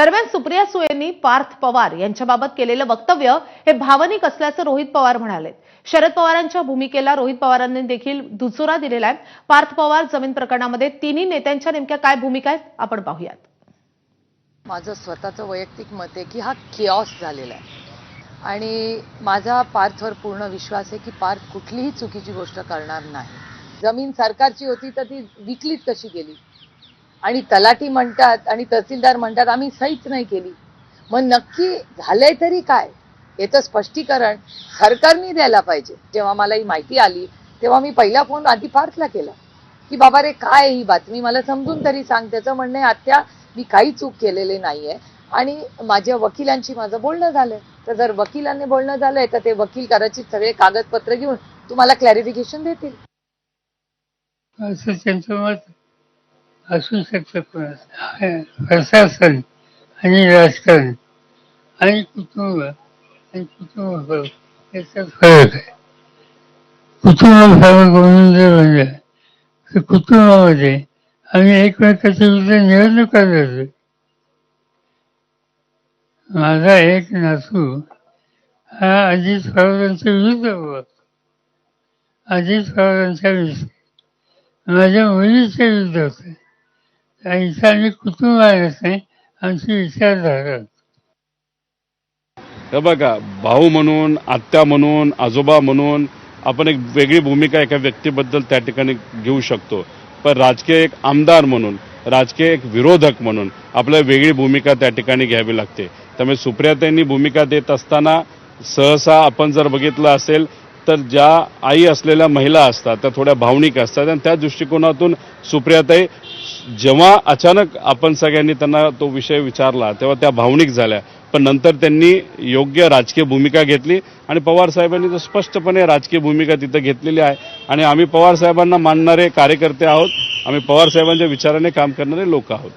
दरम्यान सुप्रिया सुळेंनी पार्थ पवार यांच्याबाबत केलेलं वक्तव्य हे भावनिक असल्याचं रोहित पवार म्हणाले शरद पवारांच्या भूमिकेला रोहित पवारांनी देखील दुजोरा दिलेला आहे. पार्थ पवार जमीन प्रकरणामध्ये तिन्ही नेत्यांच्या नेमक्या काय भूमिका आहेत आपण पाहूयात. माझं स्वतःचं वैयक्तिक मत आहे की हा किऑस झालेला आहे. आणि माझा पार्थवर पूर्ण विश्वास आहे की पार्थ कुठलीही चुकीची गोष्ट करणार नाही. जमीन सरकारची होती तर ती विकलीच कशी गेली. आणि तलाठी म्हणतात आणि तहसीलदार म्हणतात आम्ही सहीच नाही केली. मग नक्की झालंय तरी काय? याचं स्पष्टीकरण सरकारने द्यायला पाहिजे. जेव्हा मला ही माहिती आली तेव्हा मी पहिला फोन आधी पार्थला केला. की बाबा रे काय ही बातमी? मला समजून तरी सांग. त्याचं म्हणणं आहे आत्या मी काही चूक केलेली नाहीये आणि माझ्या वकिलांशी माझं बोलणं झालंय. तर जर वकिलांनी बोलणं झालंय तर ते वकील कदाचित सगळे कागदपत्र घेऊन तुम्हाला क्लॅरिफिकेशन देतील. असं त्यांचं मत असू शकतं प्रशासन आणि राजकारण आणि कुटुंब आणि कुटुंब याचा फरक आहे. कुटुंब फरक म्हणून जर म्हणलं तर कुटुंबामध्ये आम्ही एकमेकाच्या विरुद्ध निवडणुका लढलो माझा एक नातू हा अजित पवारांच्या विरुद्ध उभा अजित पवारांच्या विरुद्ध. माझ्या मुलीच्या विरुद्ध होते. इथं आम्ही कुटुंब नाही आमची विचारधारा. हे बघा भाऊ म्हणून आत्या म्हणून आजोबा म्हणून आपण एक वेगळी भूमिका एका व्यक्तीबद्दल त्या ठिकाणी घेऊ शकतो. पण राजकीय एक आमदार म्हणून राजकीय एक विरोधक म्हणून आपल्याला वेगळी भूमिका त्या ठिकाणी घ्यावी लागते. त्यामुळे सुप्रियाताईंनी भूमिका देत असताना सहसा आपण जर बघितलं असेल तर ज्या आई असलेल्या महिला असतात त्या थोड्या भावनिक असतात आणि त्या दृष्टिकोनातून सुप्रियाताई जेव्हा अचानक आपण सगळ्यांनी त्यांना तो विषय विचारला तेव्हा त्या भावनिक झाल्या. पण नंतर त्यांनी योग्य राजकीय भूमिका घेतली आणि पवार साहेबांनी तर स्पष्टपणे राजकीय भूमिका तिथं घेतलेली आहे. आणि आम्ही पवार साहेबांना मानणारे कार्यकर्ते आहोत. आम्ही पवार साहेबांच्या विचाराने काम करणारे लोक आहोत.